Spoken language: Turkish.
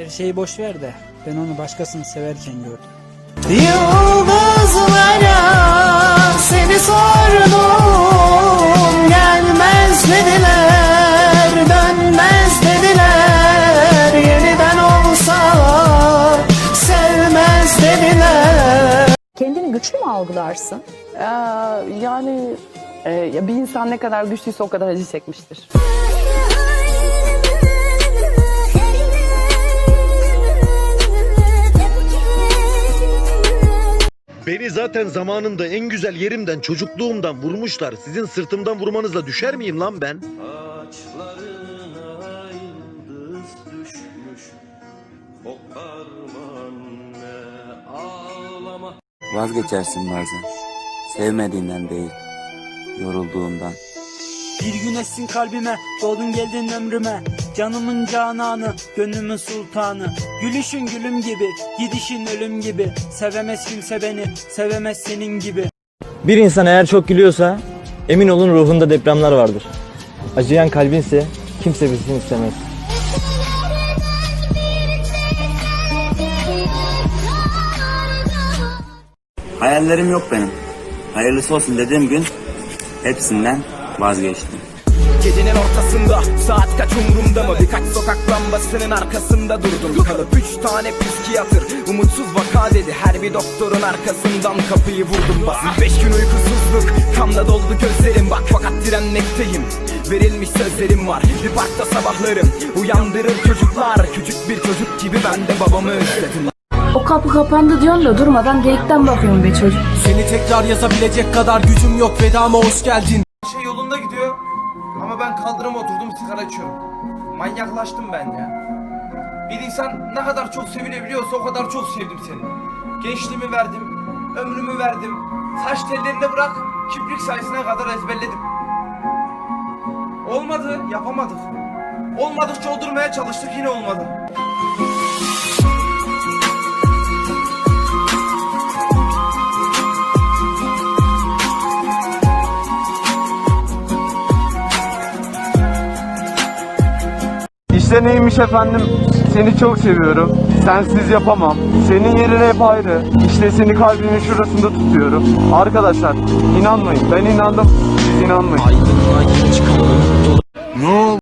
Her şeyi boş ver de ben onu başkasını severken gördüm. Yıldızlara seni sordum Gelmez dediler, dönmez dediler Yeniden olsa sevmez dediler Kendini güçlü mü algılarsın? Ee, yani e, ya bir insan ne kadar güçlüyse o kadar acı çekmiştir. Beni zaten zamanında en güzel yerimden, çocukluğumdan vurmuşlar. Sizin sırtımdan vurmanızla düşer miyim lan ben? Ağaçlarına yıldız düşmüş Koparma anne ağlama Vazgeçersin bazen. Sevmediğinden değil, yorulduğundan. Bir güneşsin kalbime, doğdun geldin ömrüme. Canımın cananı, gönlümün sultanı. Gülüşün gülüm gibi, gidişin ölüm gibi. Sevemez kimse beni, sevemez senin gibi. Bir insan eğer çok gülüyorsa emin olun ruhunda depremler vardır. Acıyan kalbinse kimse bilsin istemez. Hayallerim yok benim. Hayırlısı olsun dediğim gün hepsinden vazgeçtim. Gecenin ortasında saat kaç umurumda mı? Birkaç sokak lambasının arkasında durdum. Kalıp üç tane psikiyatır umutsuz vaka dedi. Her bir doktorun arkasından kapıyı vurdum. Bas Beş gün uykusuzluk. Kanla doldu gözlerim. Bak fakat direnmekteyim. Verilmiş sözlerim var. Bir parkta sabahlarım. Uyandırır çocuklar. Küçük bir çocuk gibi ben de babamı özledim. O kapı kapandı diyorsun da durmadan delikten bakıyorum be çocuk. Seni tekrar yazabilecek kadar gücüm yok vedama hoş geldin. Şey yolunda gidiyor ama ben kaldırıma oturdum sigara içiyorum. Manyaklaştım ben ya. Bir insan ne kadar çok sevilebiliyorsa o kadar çok sevdim seni. Gençliğimi verdim, ömrümü verdim. Saç tellerini bırak, kibrik sayısına kadar ezberledim. Olmadı, yapamadık. Olmadıkça oldurmaya çalıştık yine olmadı. İşte neymiş efendim? Seni çok seviyorum. Sensiz yapamam. Senin yerin hep ayrı. İşte seni kalbimin şurasında tutuyorum. Arkadaşlar inanmayın. Ben inandım. Siz inanmayın. Ne oldu?